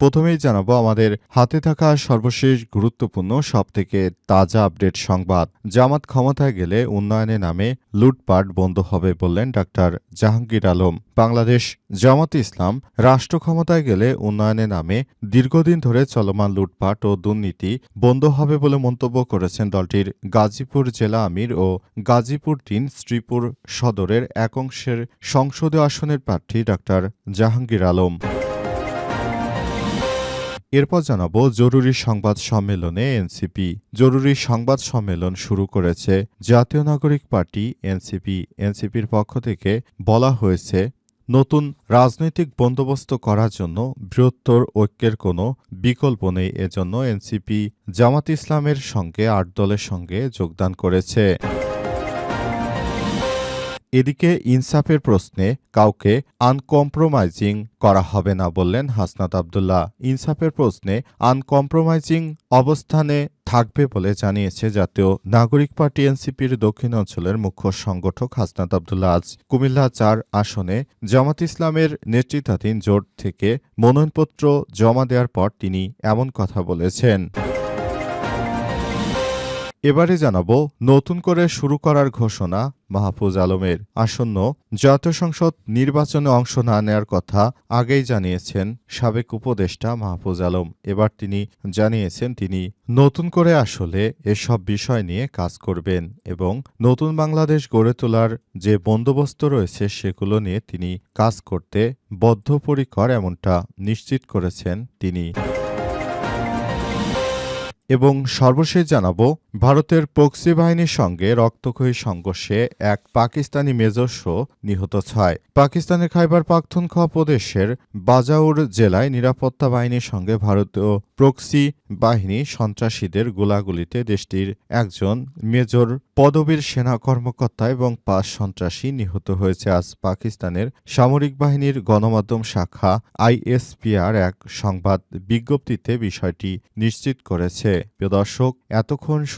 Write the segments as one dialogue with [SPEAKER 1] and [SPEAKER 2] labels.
[SPEAKER 1] প্রথমেই জানাব আমাদের হাতে থাকা সর্বশেষ গুরুত্বপূর্ণ সবথেকে তাজা আপডেট সংবাদ। জামাত ক্ষমতায় গেলে উন্নয়নে নামে লুটপাট বন্ধ হবে বললেন ডাক্তার জাহাঙ্গীর আলম। বাংলাদেশ জামাত ইসলাম রাষ্ট্র ক্ষমতায় গেলে উন্নয়নে নামে দীর্ঘদিন ধরে চলমান লুটপাট ও দুর্নীতি বন্ধ হবে বলে মন্তব্য করেছেন দলটির গাজীপুর জেলা আমির ও গাজীপুর তিন শ্রীপুর সদরের এক অংশের সংসদীয় আসনের প্রার্থী ডাক্তার জাহাঙ্গীর আলম। এরপর জানাব জরুরি সংবাদ সম্মেলনে এনসিপি। জরুরি সংবাদ সম্মেলন শুরু করেছে জাতীয় নাগরিক পার্টি, এনসিপি। এনসিপির পক্ষ থেকে বলা হয়েছে, নতুন রাজনৈতিক বন্দোবস্ত করার জন্য বৃহত্তর ঐক্যের কোনো বিকল্প নেই। এজন্য এনসিপি জামাত ইসলামের সঙ্গে, আট দলের সঙ্গে যোগদান করেছে। এদিকে ইনসাফের প্রশ্নে কাউকে আনকম্প্রোমাইজিং করা হবে না বললেন হাসনাত আবদুল্লাহ। ইনসাফের প্রশ্নে আনকম্প্রোমাইজিং অবস্থানে থাকবে বলে জানিয়েছে জাতীয় নাগরিক পার্টি এনসিপির দক্ষিণ অঞ্চলের মুখ্য সংগঠক হাসনাত আবদুল্লাহ। আজ কুমিল্লা চার আসনে জামাত ইসলামের নেতৃত্বাধীন জোট থেকে মনোনয়নপত্র জমা দেওয়ার পর তিনি এমন কথা বলেছেন। এবারে জানাব নতুন করে শুরু করার ঘোষণা মাহফুজ আলমের। আসন্ন জাতীয় সংসদ নির্বাচনে অংশ না নেয়ার কথা আগেই জানিয়েছেন সাবেক উপদেষ্টা মাহফুজ আলম। এবার তিনি জানিয়েছেন তিনি নতুন করে আসলে এসব বিষয় নিয়ে কাজ করবেন এবং নতুন বাংলাদেশ গড়ে তোলার যে বন্দোবস্ত রয়েছে সেগুলো নিয়ে তিনি কাজ করতে বদ্ধপরিকর এমনটা নিশ্চিত করেছেন তিনি। এবং সর্বশেষ জানাব ভারতের প্রক্সি বাহিনীর সঙ্গে রক্তক্ষয়ী সংঘর্ষে এক পাকিস্তানি মেজস্ব নিহত ছয়। পাকিস্তানের খাইবার পাখতুনখোয়া প্রদেশের বাজাউর জেলায় নিরাপত্তা বাহিনীর সঙ্গে ভারতীয় প্রক্সি বাহিনী সন্ত্রাসীদের গোলাগুলিতে দেশটির একজন মেজর পদবীর সেনা কর্মকর্তা এবং পাঁচ সন্ত্রাসী নিহত হয়েছে। আজ পাকিস্তানের সামরিক বাহিনীর গণমাধ্যম শাখা আইএসপিআর এক সংবাদ বিজ্ঞপ্তিতে বিষয়টি নিশ্চিত করেছে। প্রিয় দর্শক, এতক্ষণ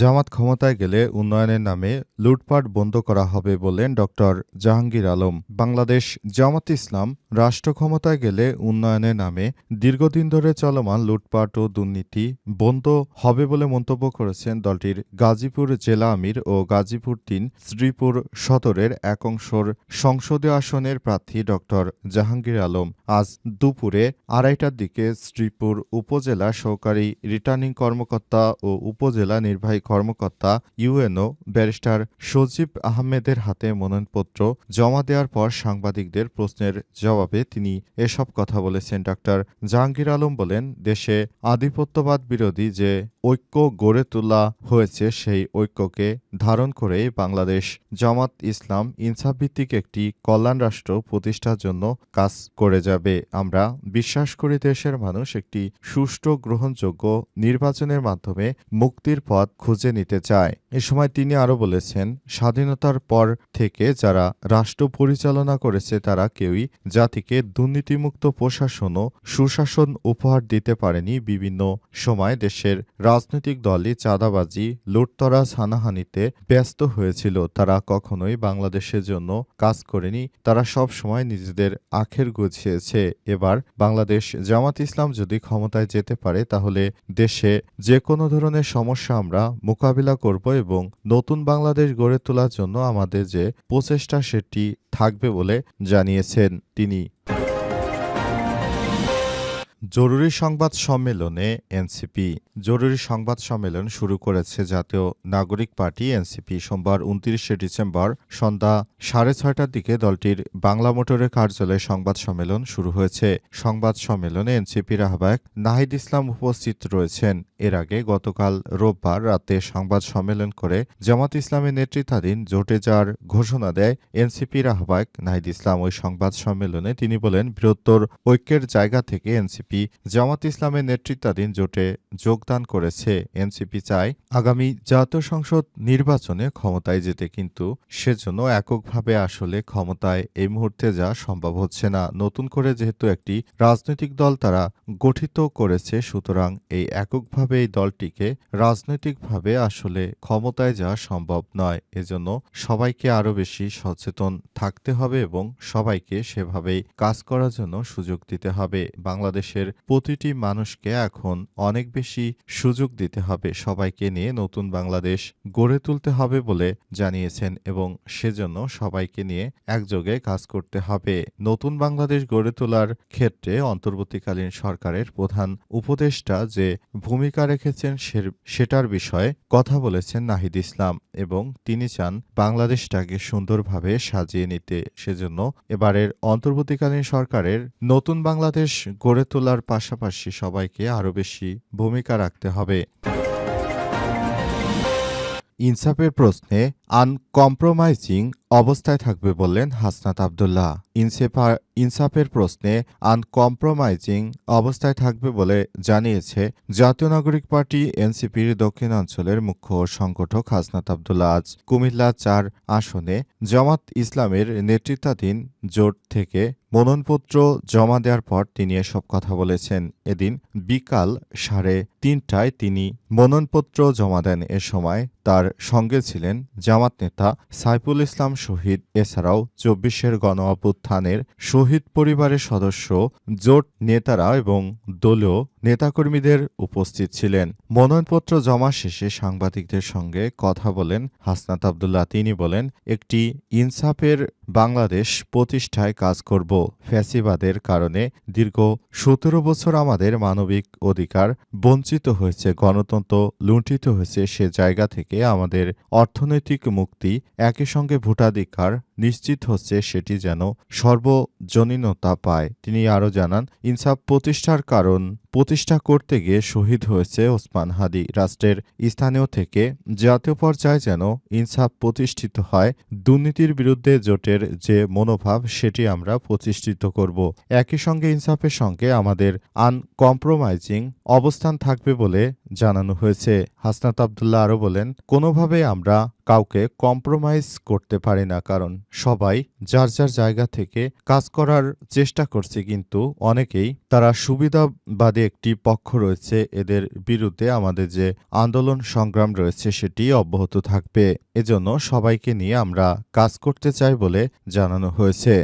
[SPEAKER 1] জামাত ক্ষমতায় গেলে উন্নয়নের নামে লুটপাট বন্ধ করা হবে বলেন ডক্টর জাহাঙ্গীর আলম। বাংলাদেশ জামাত ইসলাম রাষ্ট্র ক্ষমতায় গেলে উন্নয়নের নামে দীর্ঘদিন ধরে চলমান লুটপাট ও দুর্নীতি বন্ধ হবে বলে মন্তব্য করেছেন দলটির গাজীপুর জেলা আমির ও গাজীপুর তিন শ্রীপুর সদরের এক অংশর সংসদীয় আসনের প্রার্থী ডক্টর জাহাঙ্গীর আলম। আজ দুপুরে আড়াইটার দিকে শ্রীপুর উপজেলা সহকারী রিটার্নিং কর্মকর্তা ও উপজেলা নির্বাহী কর্মকর্তা ইউএনও ব্যারিস্টার সজীব আহমেদের হাতে মনোনয়নপত্র জমা দেওয়ার পর সাংবাদিকদের প্রশ্নের জবাবে তিনি এসব কথা বলেছেন। ডাক্তার জাহাঙ্গীর আলম বলেন, দেশে আধিপত্যবাদ বিরোধী যে ঐক্য গড়ে তোলা হয়েছে, সেই ঐক্যকে ধারণ করে বাংলাদেশ জামাত ইসলাম ইনসাফ ভিত্তিক একটি কল্যাণ রাষ্ট্র প্রতিষ্ঠার জন্য কাজ করে যাবে। আমরা বিশ্বাস করি দেশের মানুষ একটি সুষ্ঠু, গ্রহণযোগ্য নির্বাচনের মাধ্যমে মুক্তির পথ খুঁজে নিতে চায়। এ সময় তিনি আরও বলেছেন, স্বাধীনতার পর থেকে যারা রাষ্ট্র পরিচালনা করেছে তারা কেউই জাতিকে দুর্নীতিমুক্ত প্রশাসন ও সুশাসন উপহার দিতে পারেনি। বিভিন্ন সময় দেশের রাজনৈতিক দলই চাঁদাবাজি লুটতরাজ হানাহানিতে ব্যস্ত হয়েছিল। তারা কখনোই বাংলাদেশের জন্য কাজ করেনি। তারা সব সময় নিজেদের আখের গুছিয়েছে। এবার বাংলাদেশ জামাত ইসলাম যদি ক্ষমতায় যেতে পারে, তাহলে দেশে যে কোনো ধরনের সমস্যা আমরা মোকাবিলা করব এবং নতুন বাংলাদেশ গড়ে তোলার জন্য আমাদের যে প্রচেষ্টা সেটি থাকবে বলে জানিয়েছেন তিনি। জরুরি সংবাদ সম্মেলনে এনসিপি। জরুরি সংবাদ সম্মেলন শুরু করেছে জাতীয় নাগরিক পার্টি এনসিপি। সোমবার উনত্রিশে ডিসেম্বর সন্ধ্যা সাড়ে ছয়টার দিকে দলটির বাংলা মোটরের কার্যালয়ে সংবাদ সম্মেলন শুরু হয়েছে। সংবাদ সম্মেলনে এনসিপির আহ্বায়ক নাহিদ ইসলাম উপস্থিত রয়েছেন। এর আগে গতকাল রোববার রাতে সংবাদ সম্মেলন করে জামাত ইসলামের নেতৃত্বাধীন জোটে যাওয়ার ঘোষণা দেয় এনসিপির আহ্বায়ক নাহিদ ইসলাম, ওই সংবাদ সম্মেলনে তিনি বলেন, বৃহত্তর ঐক্যের জায়গা থেকে এনসিপি জামাত ইসলামের নেতৃত্বাধীন জোটে যোগদান করেছে। এনসিপি চায় আগামী জাতীয় সংসদ নির্বাচনে ক্ষমতায় যেতে, কিন্তু সেজন্য এককভাবে আসলে ক্ষমতায় এই মুহূর্তে যা সম্ভব হচ্ছে না। নতুন করে যেহেতু একটি রাজনৈতিক দল তারা গঠিত করেছে, সুতরাং এই এককভাবে এই দলটিকে রাজনৈতিকভাবে আসলে ক্ষমতায় যাওয়া সম্ভব নয়। এজন্য সবাইকে আরও বেশি সচেতন থাকতে হবে এবং সবাইকে সেভাবেই কাজ করার জন্য সুযোগ দিতে হবে। বাংলাদেশের প্রতিটি মানুষকে এখন অনেক বেশি সুযোগ দিতে হবে। সবাইকে নিয়ে নতুন বাংলাদেশ গড়ে তুলতে হবে বলে জানিয়েছেন এবং সেজন্য সবাইকে নিয়ে একযোগে কাজ করতে হবে। নতুন বাংলাদেশ গড়ে তোলার ক্ষেত্রে অন্তর্বর্তীকালীন সরকারের প্রধান উপদেষ্টা যে ভূমিকা রেখেছেন সেটার বিষয়ে কথা বলেছেন নাহিদ ইসলাম এবং তিনি চান বাংলাদেশটাকে সুন্দরভাবে সাজিয়ে নিতে। সেজন্য এবারের অন্তর্বর্তীকালীন সরকারের নতুন বাংলাদেশ গড়ে তোলার পাশাপাশি সবাইকে আরও বেশি ভূমিকা রাখতে হবে। ইনসাফের প্রশ্নে আনকম্প্রোমাইজিং অবস্থায় থাকবে বললেন হাসনাত আবদুল্লাহ। ইনসেফা, ইনসাফের প্রশ্নে আনকম্প্রোমাইজিং অবস্থায় থাকবে বলে জানিয়েছে জাতীয় নাগরিক পার্টি এনসিপির দক্ষিণাঞ্চলের মুখ্য সংগঠক হাসনাত আবদুল্লাহ। আজ কুমিল্লা চার আসনে জামাত ইসলামের নেতৃত্বাধীন জোট থেকে মনোনয়নপত্র জমা দেওয়ার পর তিনি এসব কথা বলেছেন। এদিন বিকাল সাড়ে তিনটায় তিনি মনোনয়নপত্র জমা দেন। এ সময় তার সঙ্গে ছিলেন জামাত নেতা সাইফুল ইসলাম শহীদ। এছাড়াও চব্বিশের গণ অভ্যুত্থানের শহীদ পরিবারের সদস্য, জোট নেতারা এবং দলীয় নেতাকর্মীদের উপস্থিত ছিলেন। মনোনয়নপত্র জমা শেষে সাংবাদিকদের সঙ্গে কথা বলেন হাসনাত আবদুল্লাহ। তিনি বলেন, একটি ইনসাফের বাংলাদেশ প্রতিষ্ঠায় কাজ করব ফ্যাসিবাদের কারণে দীর্ঘ সতেরো বছর আমাদের মানবিক অধিকার বঞ্চিত হয়েছে, গণতন্ত্র লুণ্ঠিত হয়েছে, সে জায়গা থেকে আমাদের অর্থনৈতিক মুক্তি, একই সঙ্গে ভোটাধিকার নিশ্চিত হচ্ছে সেটি যেন সর্বজনীনতা পায়। তিনি আরও জানান, ইনসাফ প্রতিষ্ঠার কারণ প্রতিষ্ঠা করতে গিয়ে শহীদ হয়েছে ওসমান হাদি। রাষ্ট্রের স্থানীয় থেকে জাতীয় পর্যায়ে যেন ইনসাফ প্রতিষ্ঠিত হয়, দুর্নীতির বিরুদ্ধে জোটের যে মনোভাব সেটি আমরা প্রতিষ্ঠিত করব। একই সঙ্গে ইনসাফের সঙ্গে আমাদের আনকম্প্রোমাইজিং অবস্থান থাকবে বলে জানানো হয়েছে। হাসনাত আবদুল্লাহ আরও বলেন, কোনোভাবে আমরা কাউকে কম্প্রোমাইজ করতে পারি না, কারণ সবাই যার যার জায়গা থেকে কাজ করার চেষ্টা করছে, কিন্তু অনেকেই তারা সুবিধাবাদী একটি পক্ষ রয়েছে। এদের বিরুদ্ধে আমাদের যে আন্দোলন সংগ্রাম রয়েছে, সেটি অব্যাহত থাকবে। এজন্য সবাইকে নিয়ে আমরা কাজ করতে চাই বলে জানানো হয়েছে।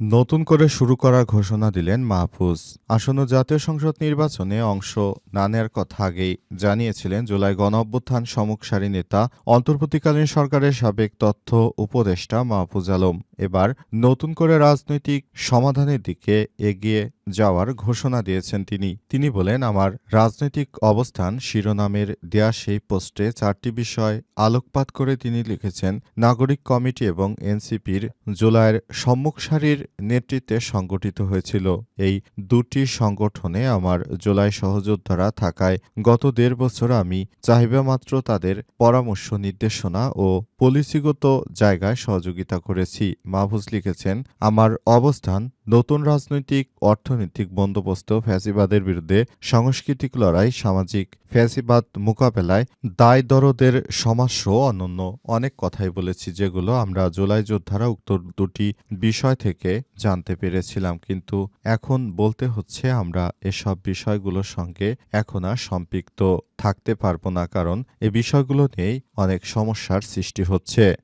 [SPEAKER 1] নতুন করে শুরু করার ঘোষণা দিলেন মাহফুজ। আসন্ন জাতীয় সংসদ নির্বাচনে অংশ না নেয়ার কথা আগেই জানিয়েছিলেন জুলাই গণঅভ্যুত্থান সমুখসারী নেতা, অন্তর্বর্তীকালীন সরকারের সাবেক তথ্য উপদেষ্টা মাহফুজ আলম। এবার নতুন করে রাজনৈতিক সমাধানের দিকে এগিয়ে যাওয়ার ঘোষণা দিয়েছেন তিনি। তিনি বলেন, আমার রাজনৈতিক অবস্থান শিরোনামের দেয়া সেই পোস্টে চারটি বিষয় আলোকপাত করে তিনি লিখেছেন, নাগরিক কমিটি এবং এনসিপির জুলাইয়ের সম্মুখ সারির নেতৃত্বে সংগঠিত হয়েছিল। এই দুটি সংগঠনে আমার জুলাই সহযোদ্ধারা থাকায় গত দেড় বছর আমি চাহিদামাত্র তাদের পরামর্শ, নির্দেশনা ও পলিসিগত জায়গায় সহযোগিতা করেছি। মাহফুজ লিখেছেন, আমার অবস্থান নতুন রাজনৈতিক, অর্থনৈতিক বন্দোবস্ত ফ্যাসিবাদের বিরুদ্ধে সাংস্কৃতিক লড়াই, সামাজিক ফ্যাসিবাদ মোকাবেলায় দায় দরদের সমাজসহ অন্যান্য অনেক কথাই বলেছি যেগুলো আমরা জুলাই যোদ্ধারা উক্ত দুটি বিষয় থেকে জানতে পেরেছিলাম। কিন্তু এখন বলতে হচ্ছে আমরা এসব বিষয়গুলোর সঙ্গে এখন আর সম্পৃক্ত থাকতে পারব না কারণ এ বিষয়গুলো নিয়েই অনেক সমস্যার সৃষ্টি হচ্ছে।